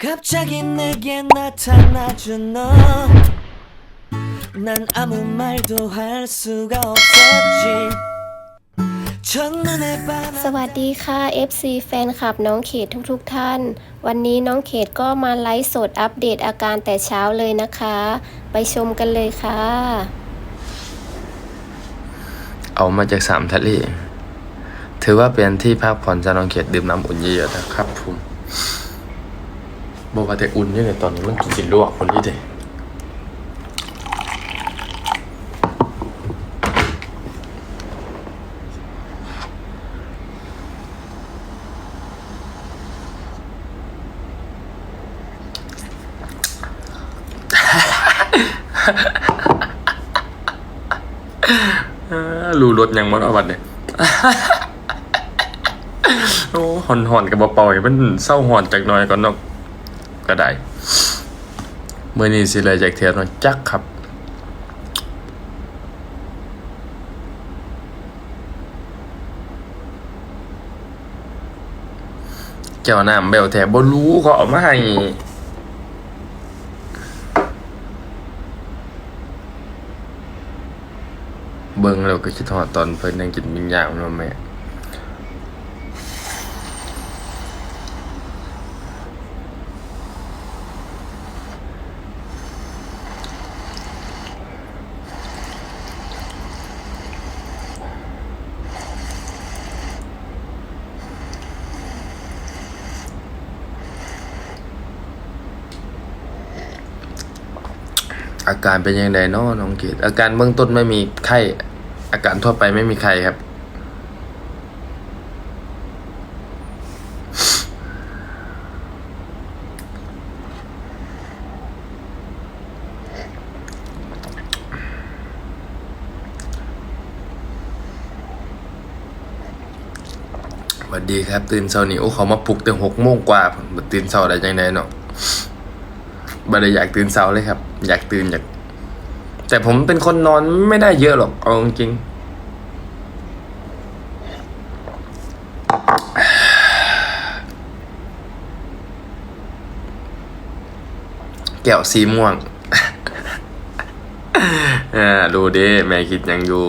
갑자기 내게 나타나준 너. 난 아무 말도 할 수가 없었지. 첫눈에 ส 반한 วัสดีค่ะ FC แฟนคลับน้องเขตทุกๆทท่าน วันนี้น้องเขตก็มาไลฟ์สดอัปเดตอาการแต่เช้าเลยนะคะ ไปชมกันเลยค่ะ เอามาจากสามทะเล ถือว่าเป็นที่พักผ่อนจะนองเขตดื่มน้ำอุ่นเยอะๆนะครับผม บอกว่าแต่อุ่นยังไงตอนนี้มันกินกิลวกคนนี้เด้รู้รถยังมันอาบัดเนี่ยโอ้หอนหอนๆกับบเป่าๆมันเศร้าหอนจากหน้อยก่อนเนอก ก็ได้เมื่อนี้สิเลยจากเทียนมาจักครับเจ้าน้ำเบลแถบบรู้เขาเอามาให้เบิ่งแล้วก็คิดฮอดตอนเพิ่นยังกินปิ้งย่างเนาะแม่ อาการเป็นยังไงเนาะน้องเกดอาการเบื้องต้นไม่มีไข้ อาการทั่วไปไม่มีไข้ครับ สวัสดีครับ ตื่นเช้านี้โอ้เขามาปลุกตั้งหกโมงกว่าผมตื่นเช้าได้ยังไงเนาะบ่ได้อยากตื่นเช้าเลยครับ อยากตื่นอยาก แต่ผมเป็นคนนอนไม่ได้เยอะหรอก เอาจริงแก้วสีม่วงอ่าดูดิแม่คิดยังอยู่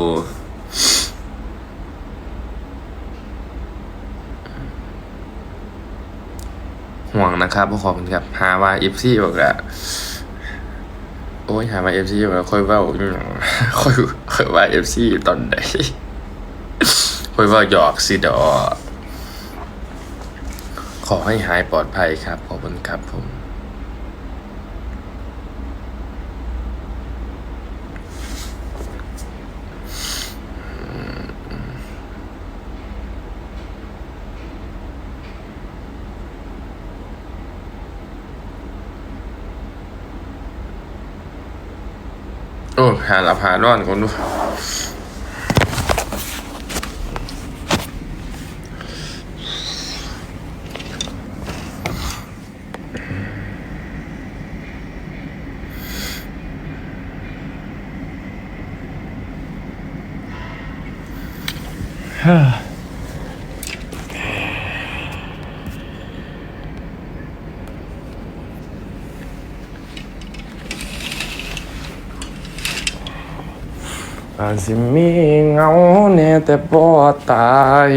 ห่วงนะครับขอบคุณครับ หาว่าเอฟซีบอกอะโอ้ยหามาเอฟซีมาค่อยว่าค่อยค่อยว่าเอฟซีตอนไหนค่อยว่าหยอกสิดอขอให้หายปลอดภัยครับ ขอบคุณครับผม โหาร่อนคนดูฮ่า สิมีเงาแน่แต่บ่ตาย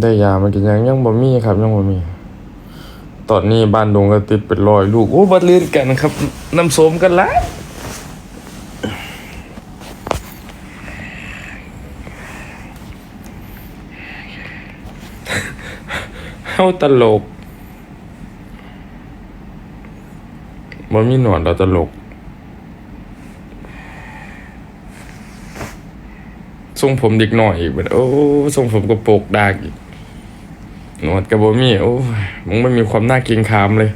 ได้ยามากินยังยังบ่มีครับยังบ่มี ตอนนี้บ้านดงก็ติดเป็นรอยลูก โอ้บัดลื่นกันครับ น้ำสมกันแล้วเฮาตลกบ่มีหนวดเราตลก ทรงผมเด็กหน่อยอีกบัดโอ้ ทรงผมกระโปกดากอีก หนวดกับโบมี่โอ้ยมึงไม่มีความน่าเกรงขามเลย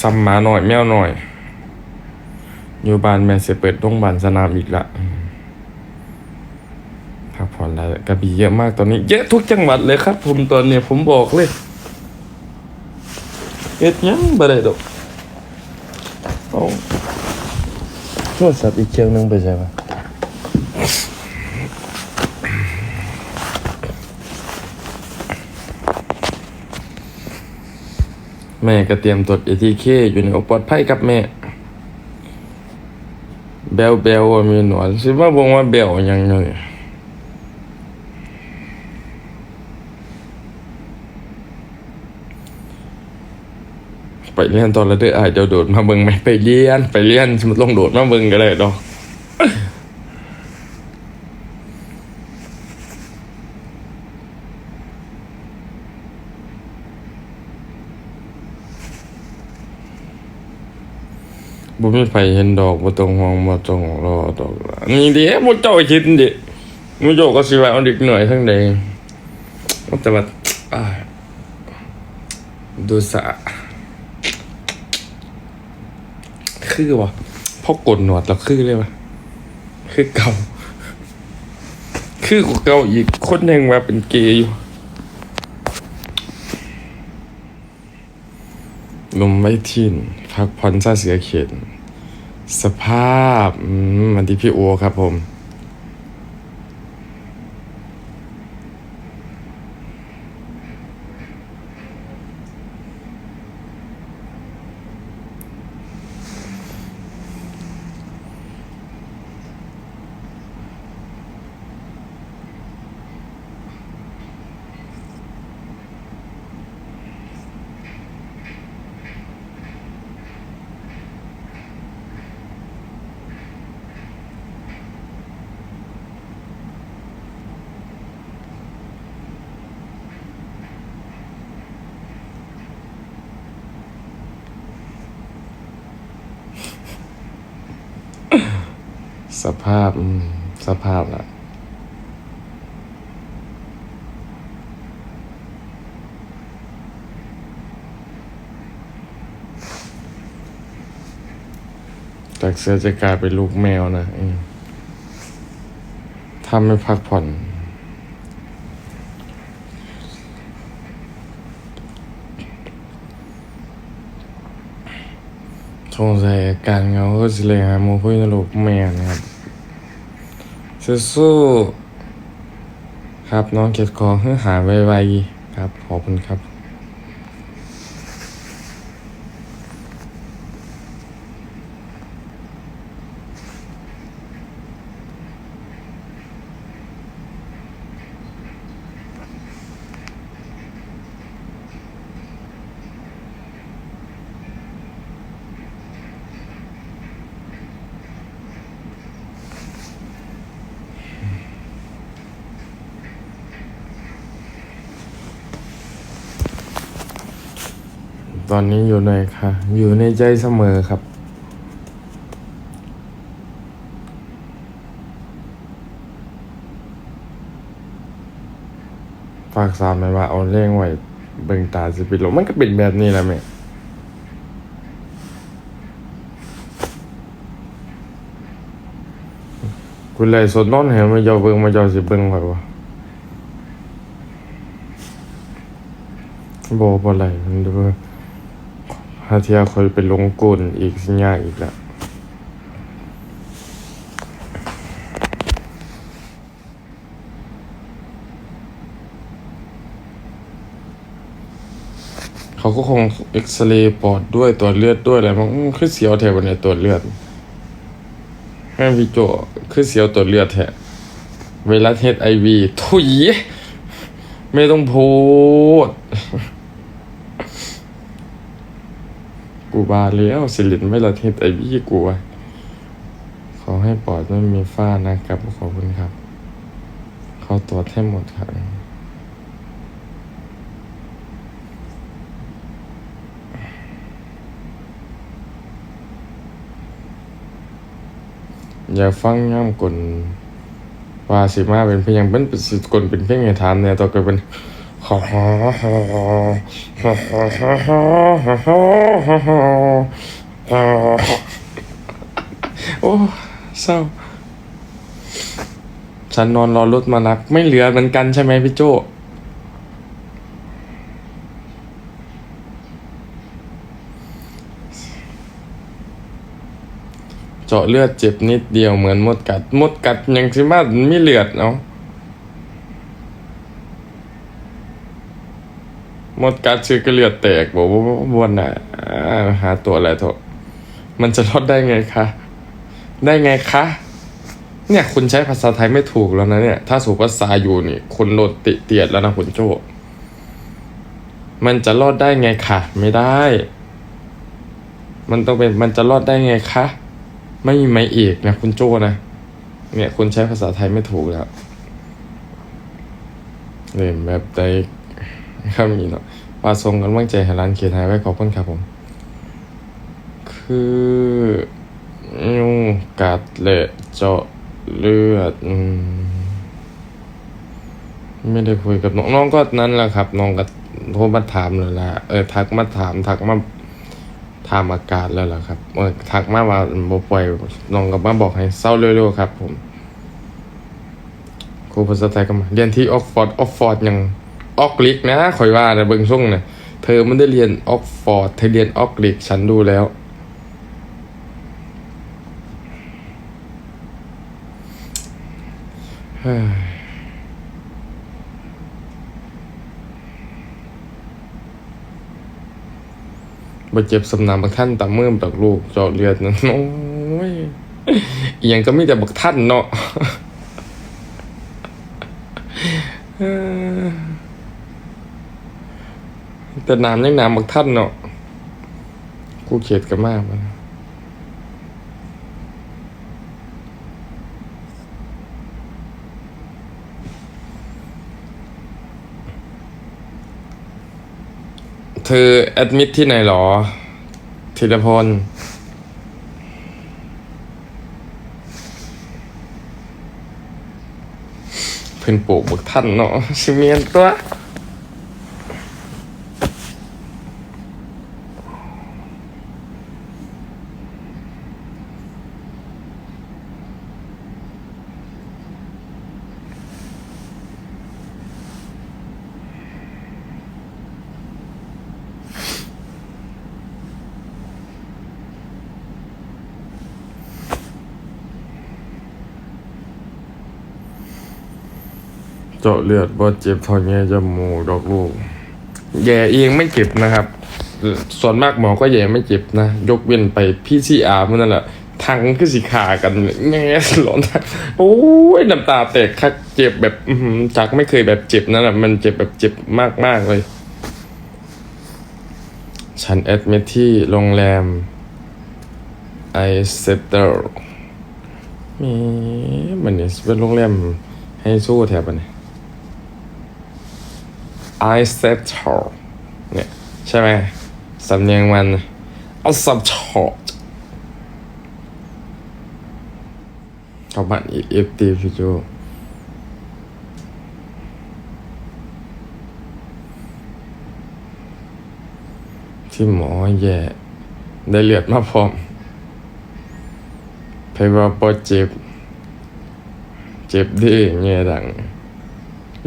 ซ้ำหมาหน่อยแมวหน่อย อยู่บ้านแม่เสเปิดโรงพยาบาลสนามอีกละพักผ่อนแล้วกระบี่เยอะมากตอนนี้ เยอะทุกจังหวัดเลยครับ ผมตอนเนี้ยผมบอกเลยเอ็ดยังบ่ได้ดอกเอาโทรศัพท์อีกเครื่องหนึงไปใช่ปะ แม่ก็เตรียมตรวจ ATK อยู่ในอกปลอดภัยกับแม่แบลแบลว่ามีหนวดสิว่าบอกว่าแบลยังไงไปเรียนตอนละเด้ออายเดี๋ยวโดดมาเบิ่งไหมไปเรียน ไปเรียนสมมติลงโดดมาเบิ่งก็ได้ดอก บ่มีไฟเห็นดอกบ่ต้องห่วงบ่ต้องรอดอกนี่เด้บ่เจ้าคิดดิบ่โยกก็สิว่าเอาเด็กหน่อยทั้งใดแต่ว่าอ่าดูสะ คือวะพอกดหนวดแล้วคือเลยวะคือเก่า คือกูเก่าอีกคนหนึ่งมาเป็นเกย์อยู่ ลมไม่ทิ้นพักผ่อนซาเสียเข็นสภาพ อืมันที่พี่โอครับผม สภาพสภาพละจากเสือจะกลายเป็นลูกแมวนะถ้าไม่พักผ่อน สงสัยอาการเงาก็สิเลยหาหมูคุยนลูกแม่นะครับ สู้ๆครับน้องเก็บของเพื่อหาไวๆครับ ขอบคุณครับ ตอนนี้อยู่ในคะอยู่ในใจเสมอครับ ฝากสามไหมว่าเอาเร่งไหวเบิ่งตาสิปิดลงมันก็เป็นแบบนี้แหละแม่กูเลยสดนอนเห็นมาเจอเบิ่งมาเจอสิเบิ่งไว้วะบอกบ่ไหลมันดูาหาเทียคอยไปลงกลอีกสิยาอีกแล้วเขาก็คงเอ็กซเรย์ปอดด้วยตรวจเลือดด้วยอะไรมั้งคือเสียวแถวเนี่ยตรวจเลือดแม่พี่โจคือเสียวตรวจเลือดแถะไวรัสเฮดไอวีทุยไม่ต้องพูด กูบาแล้วสิลินไวรัสเฮดไอวีกูอะขอให้ปอดไม่มีฝ้านะครับขอบคุณครับ เขาตรวจให้หมดครับอย่าฟังย่ำกลว่าสิมาเป็นเพลงเป็นเป็นสิกลเป็นเพลงให้ถามเนี่ยต่อก็เป็น ขออ้เศร้า ฉันนอนรอรถมารับไม่เหลือเหมือนกันใช่ไหมพี่โจเจาะเลือดเจ็บนิดเดียวเหมือนมดกัด มดกัดยังสิมาไม่เลือดเนาะ มดกัดชื่อก็เลือดแตกบอกว่าบวนน่ะอ่าหาตัวอะไรเถอะมันจะรอดได้ไงคะ ได้ไงคะ เนี่ยคุณใช้ภาษาไทยไม่ถูกแล้วนะเนี่ย ถ้าสูภาษาอยู่นี่คุณโดนติเตียดแล้วนะคุณโจมันจะรอดได้ไงคะไม่ได้ มันต้องเป็นมันจะรอดได้ไงคะ ไม่มีไม่เอกนะคุณโจนะ เนี่ยคุณใช้ภาษาไทยไม่ถูกแล้วเรียนแบบใด คำนี้เนาะว่าทรงกำลังใจให้ร้านเขียนหายไว้ขอบคุณครับผม คือยุงกัดและเจาะเลือดอืไม่ได้คุยกับน้องน้องก็นั่นแหละครับ น้องก็โทรมาถามเลยละเออทักมาถามทักมาถามอาการแล้วล่ะครับเออทักมาว่าบ่ปล่อยน้องก็มาบอกให้เศร้าเร็วๆครับ ผมครูภาษาไทยก็มาเรียนที่ออกฟอร์ดออกฟอร์ดยัง ออกลิกนะข่อยว่านะเบิงช่วงนะเธอไม่ได้เรียนออกฟอร์ดเธอเรียนออกลิกฉันดูแล้วเฮ้ยบาดเจ็บสำนามบักท่านตามเมื่อบักลูกเจาะเลือดนะโอ้ยอหยังก็มีแต่บักท่านเนาะ แต่น้ำยังน้ำบักท่านเนาะกูเข็ดกันมากมันเธอแอดมิดที่ไหนหรอธีรพลเพิ่นปลูกบักท่านเนาะชิเมียนตัว เจาะเลือดบ่เจ็บเท่าแย่จมูกดอกลูก แย่เองไม่เจ็บนะครับ ส่วนมากหมอก็แย่ไม่เจ็บนะ ยกเว้นไปพี่ซีอาร์มันนั่นแหละทางคือสิขากันแง่หลอนโอ้ยน้ำตาแตกคักเจ็บแบบจากไม่เคยแบบเจ็บนั่นแหละมันเจ็บแบบเจ็บมากๆเลย ฉันแอดมิทที่โรงแรมไอเซเตอร์มีมันเนี่ยเป็นโรงแรมให้สู้แถบอันนี้ I said her เนี่ยใช่ไหมสำเนียงมันเอาสับชอตเขาบัตรเอฟตีพี่โจที่หมอแย่ ได้เลือดมาพร้อมเพว่าปอเจ็บ เจ็บดีเงี้ยดัง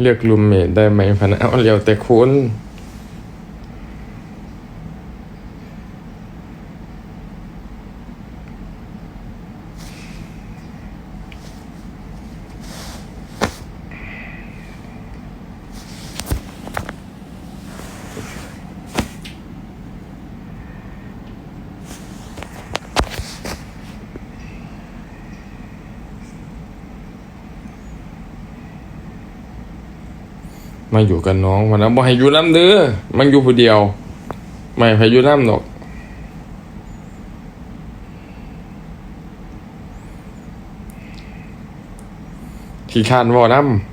เลือกรูมเมทได้ไหมพนะเอาเร็วแต่คุณ มาอยู่กับน้องวันนั้นบอกให้อยู่น้ำเด้อมันอยู่ผู้เดียว ไม่ให้อยู่น้ำหรอกที่คานวอน้ำ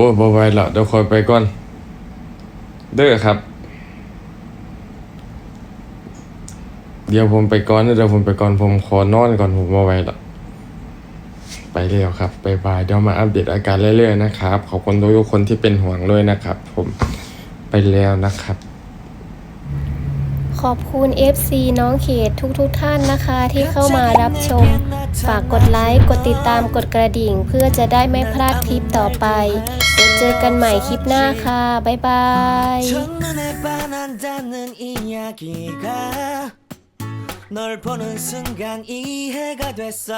อ้บ่ไหวและเดี๋ยวคอยไปก่อน เด้อครับ เดี๋ยวผมไปก่อนเดี๋ยวผมไปก่อนผมขอนอนก่อนผมบ่ไหวละไปแล้วครับไปบายเดี๋ยวมาอัปเดตอาการเรื่อยๆนะครับ ขอบคุณทุกๆคนที่เป็นห่วงเลยนะครับ ผมไปแล้วนะครับ ขอบคุณ FC น้องเขตทุกๆทท่านนะคะที่เข้ามารับชม ฝากกดไลค์ กดติดตามกดกระดิ่ง เพื่อจะได้ไม่พลาดคลิปต่อไป เดี๋ยวเจอกันใหม่คลิปหน้าค่ะ บ๊ายบาย 첫눈에 반한다는 이야기가 널 보는 순간 이해가 됐어